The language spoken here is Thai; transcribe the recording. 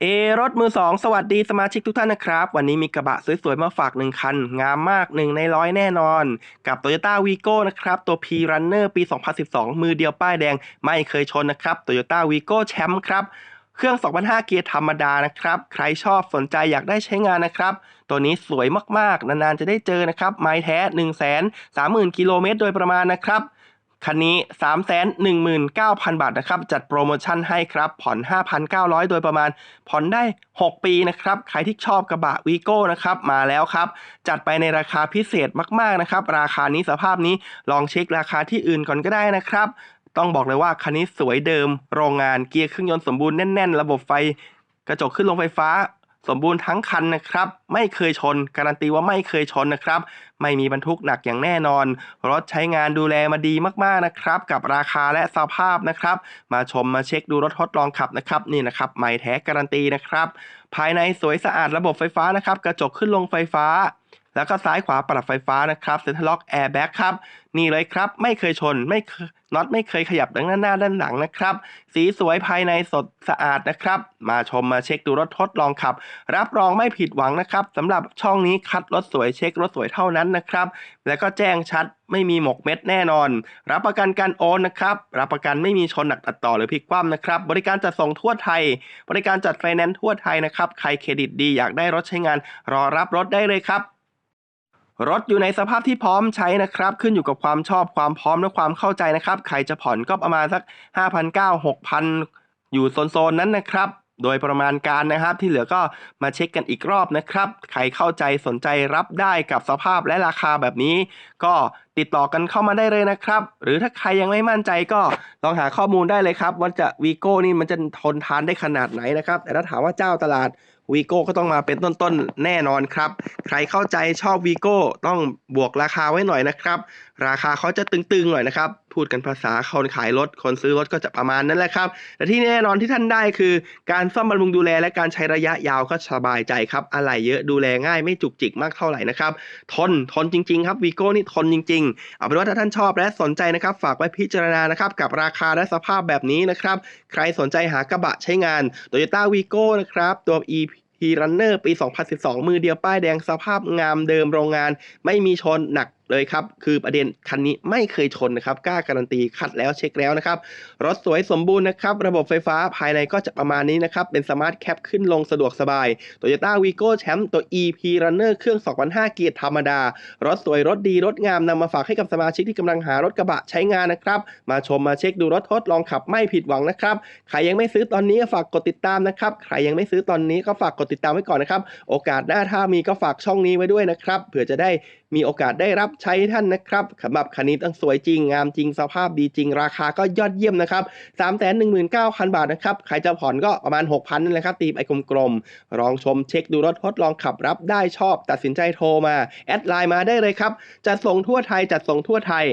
เอรถมือสองสวัสดีสมาชิกทุกท่านนะครับ วันนี้มีกระบะสวยๆ มาฝากหนึ่งคัน งามมากหนึ่งในร้อยแน่นอน กับ Toyota Vigo นะครับ ตัว P Runner ปี 2012 มือเดียวป้ายแดงไม่เคยชนนะครับ Toyota Vigo แชมป์ครับเครื่อง2,500เกียร์ธรรมดานะครับ ใครชอบสนใจอยากได้ใช้งานนะครับ ตัวนี้สวยมากๆ นานๆ จะได้เจอนะครับ ไม้แท้ 1 3 0 0 0 0 กิโลเมตรโดยประมาณนะครับ คันนี้ 319,000 บาทนะครับ จัดโปรโมชั่นให้ครับ ผ่อน 5,900 โดยประมาณ ผ่อนได้ 6 ปีนะครับ ใครที่ชอบกระบะวีโก้นะครับ มาแล้วครับ จัดไปในราคาพิเศษมาก ๆ นะครับ ราคานี้สภาพนี้ลองเช็คราคาที่อื่นก่อนก็ได้นะครับ ต้องบอกเลยว่าคันนี้สวยเดิม โรงงานเกียร์เครื่องยนต์สมบูรณ์แน่น ๆ ระบบไฟกระจกขึ้นลงไฟฟ้า สมบูรณ์ทั้งคันนะครับ ไม่เคยชน การันตีว่าไม่เคยชนนะครับ ไม่มีบรรทุกหนักอย่างแน่นอน รถใช้งานดูแลมาดีมากๆนะครับ กับราคาและสภาพนะครับ มาชมมาเช็คดูรถทดลองขับนะครับนี่นะครับใหม่แท้การันตีนะครับ ภายในสวยสะอาดระบบไฟฟ้านะครับ กระจกขึ้นลงไฟฟ้า แล้วก็ซ้ายขวาปรับไฟฟ้านะครับเซ็นทรัลล็อกแอร์แบ็กครับนี่เลยครับ ไม่เคยชนไม่เน็อตไม่เคยขยับด้านหน้าด้านหลังนะครับ สีสวยภายในสดสะอาดนะครับ มาชมมาเช็คดูรถทดลองขับ รับรองไม่ผิดหวังนะครับสำหรับช่องนี้คัดรถสวยเช็ครถสวยเท่านั้นนะครับ แล้วก็แจ้งชัดไม่มีหมกเม็ดแน่นอน รับประกันการโอนนะครับรับประกันไม่มีชนหนักตัดต่อหรือพลิกคว่ำนะครับ บริการจัดส่งทั่วไทย บริการจัดไฟแนนซ์ทั่วไทยนะครับใครเครดิตดีอยากได้รถใช้งาน รอรับรถได้เลยครับ รถอยู่ในสภาพที่พร้อมใช้นะครับ ขึ้นอยู่กับความชอบความพร้อมและความเข้าใจนะครับ ใครจะผ่อนก็ประมาณสัก 5,900 6,000 อยู่โซนๆนั้นนะครับ โดยประมาณการนะครับ ที่เหลือก็มาเช็คกันอีกรอบนะครับ ใครเข้าใจสนใจรับได้กับสภาพและราคาแบบนี้ ก็ติดต่อกันเข้ามาได้เลยนะครับ หรือถ้าใครยังไม่มั่นใจก็ลองหาข้อมูลได้เลยครับ ว่าจะวีโก้นี่มันจะทนทานได้ขนาดไหนนะครับ แต่ถ้าถามว่าเจ้าตลาด วีโก้ก็ต้องมาเป็นต้นๆ แน่นอนครับ ใครเข้าใจชอบวีโก้ต้องบวกราคาไว้หน่อยนะครับ ราคาเขาจะตึงๆหน่อยนะครับ พูดกันภาษาคนขายรถ คนซื้อรถก็จะประมาณนั้นแหละครับ แต่ที่แน่นอนที่ท่านได้คือ การซ่อมบำรุงดูแลและการใช้ระยะยาวก็สบายใจครับ อะไรเยอะดูแลง่ายไม่จุกจิกมากเท่าไหร่นะครับ ทนทนจริงๆครับวีโก้นี่ทนจริงๆ เอาเป็นว่าถ้าท่านชอบและสนใจนะครับฝากไว้พิจารณานะครับกับราคาและสภาพแบบนี้นะครับ ใครสนใจหากระบะใช้งาน Toyota Vigo นะครับตัว EP ฮีรอนเนอร์ปี 2012 มือเดียวป้ายแดงสภาพงามเดิมโรงงาน ไม่มีชนหนักเลยครับคือประเด็นคันนี้ไม่เคยชนนะครับกล้าการันตีคัดแล้วเช็คแล้วนะครับรถสวยสมบูรณ์นะครับระบบไฟฟ้าภายในก็จะประมาณนี้นะครับเป็นสมาร์ทแคปขึ้นลงสะดวกสบาย Toyota Vigo แชมป์ตัว EP Runner เครื่อง2,500เกียร์ธรรมดา รถสวยรถดีรถงามนำมาฝากให้กับสมาชิกที่กำลังหารถกระบะใช้งานนะครับมาชมมาเช็คดูรถทดลองขับไม่ผิดหวังนะครับใครยังไม่ซื้อตอนนี้ก็ฝากกดติดตามนะครับใครยังไม่ซื้อตอนนี้ก็ฝากกดติดตามไว้ก่อนนะครับโอกาสหน้าถ้ามีก็ฝากช่องนี้ไว้ด้วยนะครับเผื่อจะได้มีโอกาสได้รับใช้ท่านนะครับสำหรับคันนี้ต้องสวยจริง งามจริงสภาพดีจริง ราคาก็ยอดเยี่ยมนะครับ3 1 9 0 0 0 บาทนะครับ ใครจะผ่อนก็ประมาณ 6,000นั่นแหละครับ ตีไปกลมๆลองชมเช็คดูรถทดลองขับรับได้ชอบ ตัดสินใจโทรมา แอดไลน์มาได้เลยครับ จัดส่งทั่วไทยจัดส่งทั่วไทย